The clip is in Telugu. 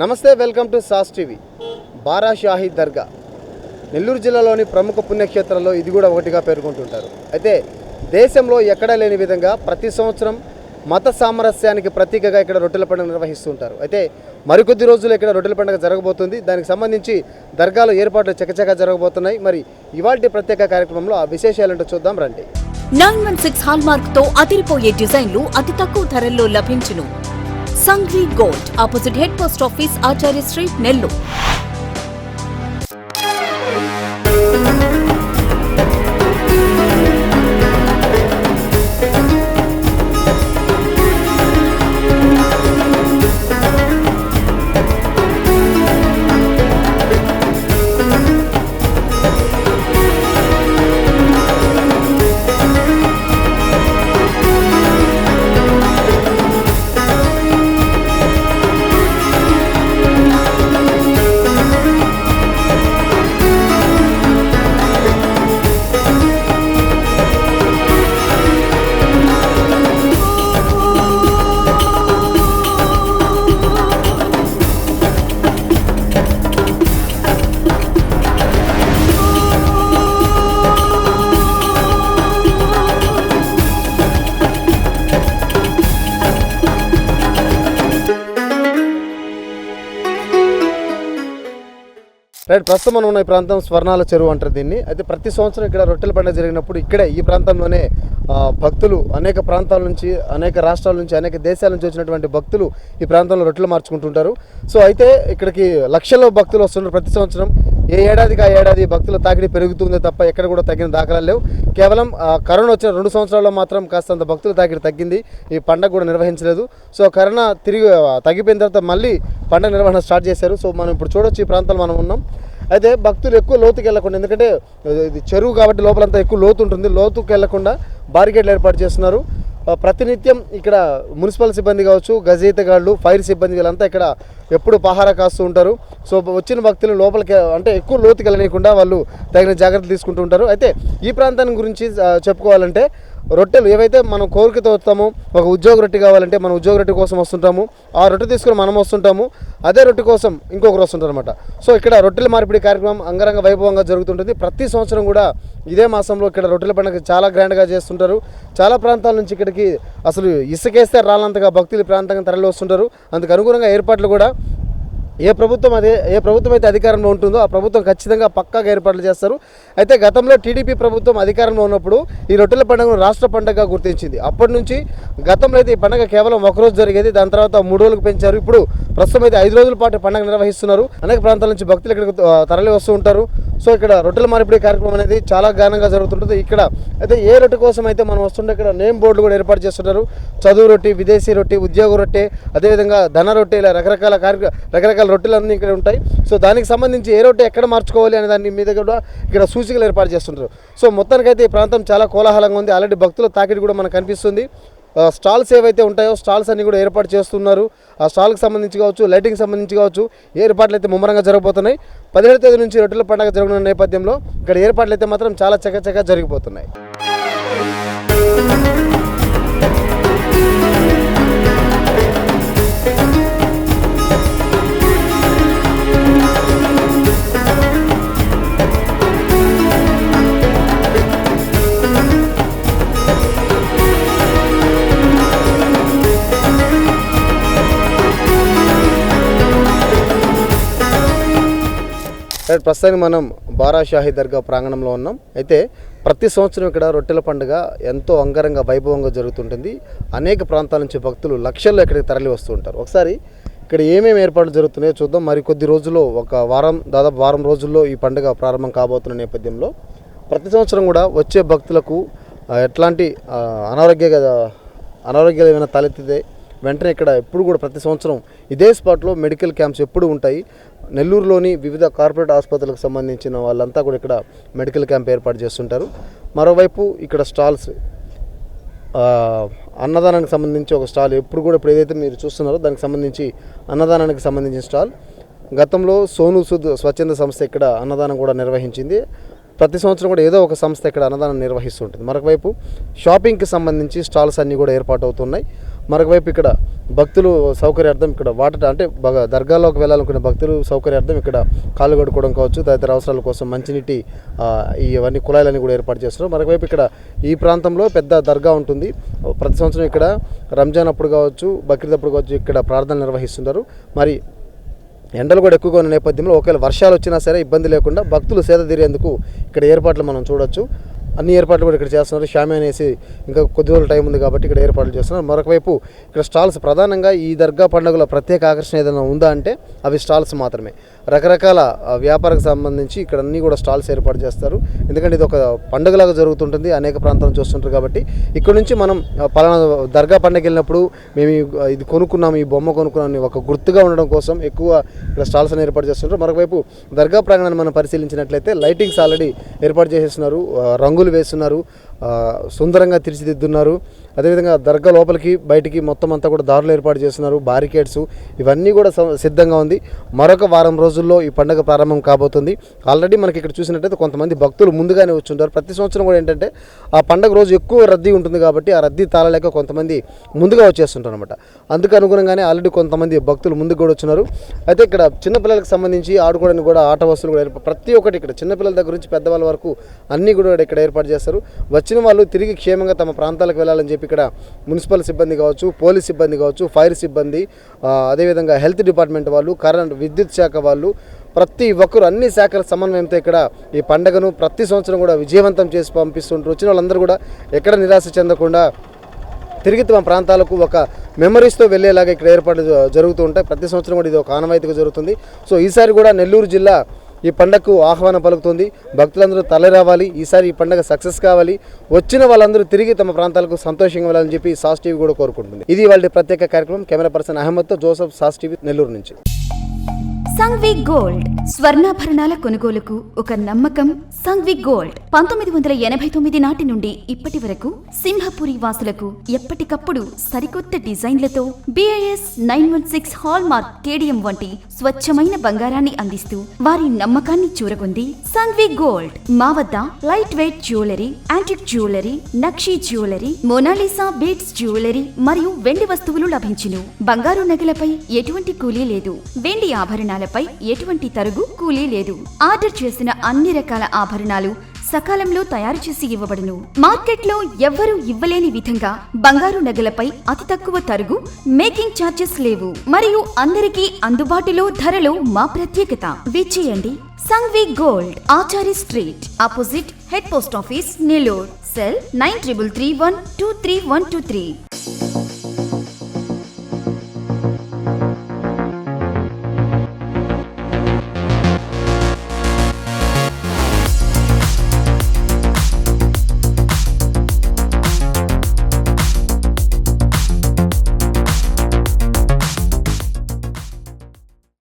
నమస్తే welcome to SAS TV. Bara Shahi Dargah. Nellore జిల్లాలోని ప్రముఖ పుణ్యక్షేత్రాల్లో ఇది కూడా ఒకటిగా పేర్కొంటుంటారు. అయితే దేశంలో ఎక్కడా లేని విధంగా ప్రతి సంవత్సరం మత సామరస్యానికి ప్రతీకగా ఇక్కడ రొట్టెల పండుగ నిర్వహిస్తుంటారు. అయితే మరికొద్ది రోజులు ఇక్కడ రొట్టెల పండుగ జరగబోతుంది. దానికి సంబంధించి దర్గాలో ఏర్పాట్లు చకచకా జరగబోతున్నాయి. మరి ఇవాళ ప్రత్యేక కార్యక్రమంలో ఆ విశేషాలేంటో చూద్దాం రండి. నైన్ వన్ సిక్స్ హాల్మార్క్తో అదిరిపోయే డిజైన్లు అతి తక్కువ ధరల్లో లభించును. Sanghvi gold opposite head post office Acharya street Nellore. Right ప్రస్తుతం మనం ఉన్న ఈ ప్రాంతం స్వర్ణాల చెరువు అంటారు దీన్ని. అయితే ప్రతి సంవత్సరం ఇక్కడ రొట్టెల పండుగ జరిగినప్పుడు ఇక్కడే ఈ ప్రాంతంలోనే భక్తులు అనేక ప్రాంతాల నుంచి అనేక రాష్ట్రాల నుంచి అనేక దేశాల నుంచి వచ్చినటువంటి భక్తులు ఈ ప్రాంతంలో రొట్టెలు మార్చుకుంటుంటారు. సో అయితే ఇక్కడికి లక్షల్లో భక్తులు వస్తున్నారు ప్రతి సంవత్సరం. ఏ ఏడాదికి ఆ ఏడాది భక్తుల తాకిడి పెరుగుతుంది తప్ప ఎక్కడ కూడా తగ్గిన దాఖలాలు లేవు. కేవలం కరోనా వచ్చిన రెండు సంవత్సరాల్లో మాత్రం కాస్తంత భక్తుల తాకిడి తగ్గింది. ఈ పండగ కూడా నిర్వహించలేదు. సో కరోనా తిరిగి తగ్గిపోయిన తర్వాత మళ్ళీ పండగ నిర్వహణ స్టార్ట్ చేశారు. సో మనం ఇప్పుడు చూడొచ్చు ఈ ప్రాంతాలు మనం ఉన్నాం. అయితే భక్తులు ఎక్కువ లోతుకి వెళ్ళకుండా ఎందుకంటే ఇది చెరువు కాబట్టి లోపలంతా ఎక్కువ లోతు ఉంటుంది. లోతుకి వెళ్ళకుండా బారికేడ్లు ఏర్పాటు చేస్తున్నారు. ప్రతినిత్యం ఇక్కడ మున్సిపల్ సిబ్బంది కావచ్చు గజయితగాళ్ళు ఫైర్ సిబ్బంది వీళ్ళంతా ఇక్కడ ఎప్పుడు పహారా కాస్తూ ఉంటారు. సో వచ్చిన భక్తులు లోపలికి అంటే ఎక్కువ లోతుకి వెళ్ళనీయకుండా వాళ్ళు తగిన జాగ్రత్తలు తీసుకుంటూ ఉంటారు. అయితే ఈ ప్రాంతాన్ని గురించి చెప్పుకోవాలంటే రొట్టెలు ఏవైతే మనం కోరికతో వస్తామో ఒక ఉద్యోగ రొట్టె కావాలంటే మనం ఉద్యోగ రొట్టె కోసం వస్తుంటాము. ఆ రొట్టె తీసుకుని మనం వస్తుంటాము. అదే రొట్టె కోసం ఇంకొకరు వస్తుంటారు అనమాట సో ఇక్కడ రొట్టెల మార్పిడి కార్యక్రమం అంగరంగ వైభవంగా జరుగుతుంటుంది. ప్రతి సంవత్సరం కూడా ఇదే మాసంలో ఇక్కడ రొట్టెల పండుగ చాలా గ్రాండ్గా చేస్తుంటారు. చాలా ప్రాంతాల నుంచి ఇక్కడికి అసలు ఇసుకేస్తే రాలంతగా భక్తులు ప్రాంతంగా తరలి వస్తుంటారు అందుకు అనుగుణంగా ఏర్పాట్లు కూడా ఏ ప్రభుత్వం అదే ఏ ప్రభుత్వం అయితే అధికారంలో ఉంటుందో ఆ ప్రభుత్వం ఖచ్చితంగా పక్కాగా ఏర్పాట్లు చేస్తారు. అయితే గతంలో టీడీపీ ప్రభుత్వం అధికారంలో ఉన్నప్పుడు ఈ రొట్టెల పండుగను రాష్ట్ర పండుగగా గుర్తించింది. అప్పటి నుంచి గతంలో అయితే ఈ పండుగ కేవలం ఒక రోజు జరిగేది దాని తర్వాత మూడు రోజులకు పెంచారు. ఇప్పుడు ప్రస్తుతం అయితే ఐదు రోజుల పాటు పండుగ నిర్వహిస్తున్నారు. అనేక ప్రాంతాల నుంచి భక్తులు ఇక్కడికి తరలి వస్తూ ఉంటారు. సో ఇక్కడ రొట్టెల మార్పిడి కార్యక్రమం అనేది చాలా ఘనంగా జరుగుతుంటుంది. ఇక్కడ అయితే ఏ రొట్టె కోసం అయితే మనం వస్తుంటే ఇక్కడ నేమ్ బోర్డులు కూడా ఏర్పాటు చేస్తుంటారు. చదువు రొట్టె విదేశీ రొట్టె ఉద్యోగ రొట్టె అదేవిధంగా ధన రొట్టె ఇలా రకరకాల కార్య రకరకాల రొట్టెలు అన్నీ ఇక్కడ ఉంటాయి. సో దానికి సంబంధించి ఏ రొట్టె ఎక్కడ మార్చుకోవాలి అనే దాని మీద కూడా ఇక్కడ సూచికలు ఏర్పాటు చేస్తుంటారు సో మొత్తానికైతే ఈ ప్రాంతం చాలా కోలాహలంగా ఉంది. ఆల్రెడీ భక్తుల తాకిడి కూడా మనకు కనిపిస్తుంది. స్టాల్స్ ఏవైతే ఉంటాయో స్టాల్స్ అన్నీ కూడా ఏర్పాటు చేస్తున్నారు. ఆ స్టాల్కి సంబంధించి కావచ్చు లైటింగ్ సంబంధించి కావచ్చు ఏర్పాట్లు అయితే ముమ్మరంగా జరగబోతున్నాయి. పదిహేడు తేదీ నుంచి రొట్టెల పండుగ జరగనున్న నేపథ్యంలో ఇక్కడ ఏర్పాట్లు అయితే మాత్రం చాలా చకచకా జరిగిపోతున్నాయి. రైట్ ప్రస్తుతానికి మనం బారా షాహీ దర్గా ప్రాంగణంలో ఉన్నాం. అయితే ప్రతి సంవత్సరం ఇక్కడ రొట్టెల పండుగ ఎంతో అంగరంగ వైభవంగా జరుగుతుంటుంది. అనేక ప్రాంతాల నుంచి భక్తులు లక్షల్లో ఇక్కడికి తరలి వస్తూ ఉంటారు. ఒకసారి ఇక్కడ ఏమేమి ఏర్పాట్లు జరుగుతున్నాయో చూద్దాం. మరి కొద్ది రోజుల్లో ఒక వారం దాదాపు వారం రోజుల్లో ఈ పండుగ ప్రారంభం కాబోతున్న నేపథ్యంలో ప్రతి సంవత్సరం కూడా వచ్చే భక్తులకు ఎట్లాంటి అనారోగ్య అనారోగ్యాలు ఏమైనా తలెత్తితే వెంటనే ఇక్కడ ఎప్పుడు కూడా ప్రతి సంవత్సరం ఇదే స్పాట్లో మెడికల్ క్యాంప్స్ ఎప్పుడు ఉంటాయి. నెల్లూరులోని వివిధ కార్పొరేట్ ఆసుపత్రులకు సంబంధించిన వాళ్ళంతా కూడా ఇక్కడ మెడికల్ క్యాంప్ ఏర్పాటు చేస్తుంటారు. మరోవైపు ఇక్కడ స్టాల్స్ అన్నదానానికి సంబంధించి ఒక స్టాల్ ఎప్పుడు కూడా ఇప్పుడు ఏదైతే మీరు చూస్తున్నారో దానికి సంబంధించి అన్నదానానికి సంబంధించిన స్టాల్. గతంలో సోను సుద్ స్వచ్ఛంద సంస్థ ఇక్కడ అన్నదానం కూడా నిర్వహించింది. ప్రతి సంవత్సరం కూడా ఏదో ఒక సంస్థ ఇక్కడ అన్నదానం నిర్వహిస్తుంటుంది. మరొకవైపు షాపింగ్కి సంబంధించి స్టాల్స్ అన్నీ కూడా ఏర్పాటు అవుతున్నాయి మరొకవైపు ఇక్కడ భక్తులు సౌకర్యార్థం ఇక్కడ వాటర్ అంటే బాగా దర్గాలోకి వెళ్ళాలనుకునే భక్తులు సౌకర్యార్థం ఇక్కడ కాళ్ళు కడుక్కోవడం కావచ్చు తదితర అవసరాల కోసం మంచినీటి ఇవన్నీ కుళాయిలన్నీ కూడా ఏర్పాటు చేస్తున్నారు. మరొకవైపు ఇక్కడ ఈ ప్రాంతంలో పెద్ద దర్గా ఉంటుంది. ప్రతి సంవత్సరం ఇక్కడ రంజాన్ అప్పుడు కావచ్చు బక్రీద్ అప్పుడు కావచ్చు ఇక్కడ ప్రార్థనలు నిర్వహిస్తున్నారు మరి ఎండలు కూడా ఎక్కువగా ఉన్న నేపథ్యంలో ఒకవేళ వర్షాలు వచ్చినా సరే ఇబ్బంది లేకుండా భక్తులు సేద తీరేందుకు ఇక్కడ ఏర్పాట్లు మనం చూడొచ్చు. అన్ని ఏర్పాట్లు కూడా ఇక్కడ చేస్తున్నారు. షామి అనేసి ఇంకా కొద్ది రోజులు టైం ఉంది కాబట్టి ఇక్కడ ఏర్పాట్లు చేస్తున్నారు. మరొకవైపు ఇక్కడ స్టాల్స్ ప్రధానంగా ఈ దర్గా పండుగల ప్రత్యేక ఆకర్షణ ఏదైనా ఉందా అంటే అవి స్టాల్స్ మాత్రమే. రకరకాల వ్యాపారకు సంబంధించి ఇక్కడ అన్ని కూడా స్టాల్స్ ఏర్పాటు చేస్తారు. ఎందుకంటే ఇది ఒక పండుగలాగా జరుగుతుంటుంది. అనేక ప్రాంతాలను చూస్తుంటారు కాబట్టి ఇక్కడ నుంచి మనం పలానా దర్గా పండుగ వెళ్ళినప్పుడు మేము ఇది కొనుక్కున్నాం ఈ బొమ్మ కొనుక్కున్నాం ఒక గుర్తుగా ఉండడం కోసం ఎక్కువ ఇక్కడ స్టాల్స్ అని ఏర్పాటు చేస్తుంటారు. మరొకవైపు దర్గా ప్రాంగణాన్ని మనం పరిశీలించినట్లయితే లైటింగ్స్ ఆల్రెడీ ఏర్పాటు చేసేస్తున్నారు. రంగు రంగులు వేస్తున్నారు. సుందరంగా తీర్చిదిద్దున్నారు అదేవిధంగా దర్గా లోపలికి బయటికి మొత్తం అంతా కూడా దారులు ఏర్పాటు చేస్తున్నారు. బారికేడ్స్ ఇవన్నీ కూడా సిద్ధంగా ఉంది. మరొక వారం రోజుల్లో ఈ పండుగ ప్రారంభం కాబోతుంది. ఆల్రెడీ మనకి ఇక్కడ చూసినట్టయితే కొంతమంది భక్తులు ముందుగానే వచ్చుంటారు. ప్రతి సంవత్సరం కూడా ఏంటంటే ఆ పండుగ రోజు ఎక్కువ రద్దీ ఉంటుంది కాబట్టి ఆ రద్దీ తాళలేక కొంతమంది ముందుగా వచ్చేస్తుంటారు అనమాట అందుకు అనుగుణంగానే ఆల్రెడీ కొంతమంది భక్తులు ముందుకు కూడా వచ్చినారు అయితే ఇక్కడ చిన్నపిల్లలకు సంబంధించి ఆడుకోవడానికి కూడా ఆట వస్తువులు కూడా ప్రతి ఒక్కటి ఇక్కడ చిన్నపిల్లల దగ్గర నుంచి పెద్దవాళ్ళ వరకు అన్నీ కూడా ఇక్కడ ఏర్పాటు చేస్తారు. వచ్చిన వాళ్ళు తిరిగి క్షేమంగా తమ ప్రాంతాలకు వెళ్ళాలని చెప్పి ఇక్కడ మున్సిపల్ సిబ్బంది కావచ్చు పోలీస్ సిబ్బంది కావచ్చు ఫైర్ సిబ్బంది అదేవిధంగా హెల్త్ డిపార్ట్మెంట్ వాళ్ళు కరెంట్ విద్యుత్ శాఖ వాళ్ళు ప్రతి ఒక్కరు అన్ని శాఖల సమన్వయంతో ఇక్కడ ఈ పండుగను ప్రతి సంవత్సరం కూడా విజయవంతం చేసి పంపిస్తుంటారు. వచ్చిన వాళ్ళందరూ కూడా ఎక్కడ నిరాశ చెందకుండా తిరిగి తమ ప్రాంతాలకు ఒక మెమరీస్తో వెళ్ళేలాగా ఇక్కడ ఏర్పాట్లు జరుగుతూ ఉంటాయి. ప్రతి సంవత్సరం కూడా ఇది ఒక ఆనవాయితీగా జరుగుతుంది. సో ఈసారి కూడా నెల్లూరు జిల్లా ఈ పండగకు ఆహ్వానం పలుకుతుంది. భక్తులందరూ తల రావాలి ఈసారి ఈ పండగ సక్సెస్ కావాలి. వచ్చిన వాళ్ళందరూ తిరిగి తమ ప్రాంతాలకు సంతోషంగా వెళ్ళాలని చెప్పి సాస్ టీవీ కూడా కోరుకుంటుంది. ఇది వాళ్ళ ప్రత్యేక కార్యక్రమం. కెమెరా పర్సన్ అహ్మద్తో జోసఫ్ సాస్ టీవీ నెల్లూరు నుంచి. సంగ్వి గోల్డ్. స్వర్ణాభరణాల కొనుగోలుకు ఒక నమ్మకం సంగ్వి గోల్డ్. పంతొమ్మిది వందల ఎనభై తొమ్మిది నాటి నుండి ఇప్పటి వరకు సింహపురి వాసులకు ఎప్పటికప్పుడు సరికొత్త డిజైన్లతో BIS nine one six hallmark KDM వంటి స్వచ్ఛమైన బంగారాన్ని అందిస్తూ వారి నమ్మకాన్ని చూరగొంది సంగ్వి గోల్డ్. మా వద్ద light weight jewellery antique jewellery nakshi jewellery Mona Lisa beads jewellery మరియు వెండి వస్తువులు లభించును. బంగారు నగలపై ఎటువంటి కూలీ లేదు. వెండి ఆభరణాలపై ఎటువంటి తరుగు కూలీ లేదు. ఆర్డర్ చేసిన అన్ని రకాల ఆభరణాలు సకాలంలో తయారు చేసి ఇవ్వబడును. మార్కెట్లో ఎవ్వరూ ఇవ్వలేని విధంగా బంగారు నగలపై అతి తక్కువ తరుగు మేకింగ్ ఛార్జెస్ లేవు. మరియు అందరికీ అందుబాటులో ధరలో మా ప్రత్యేకత. విచ్చేయండి Sanghvi gold Achari street opposite head post office Nellore. Cell nine triple three one two three one two three.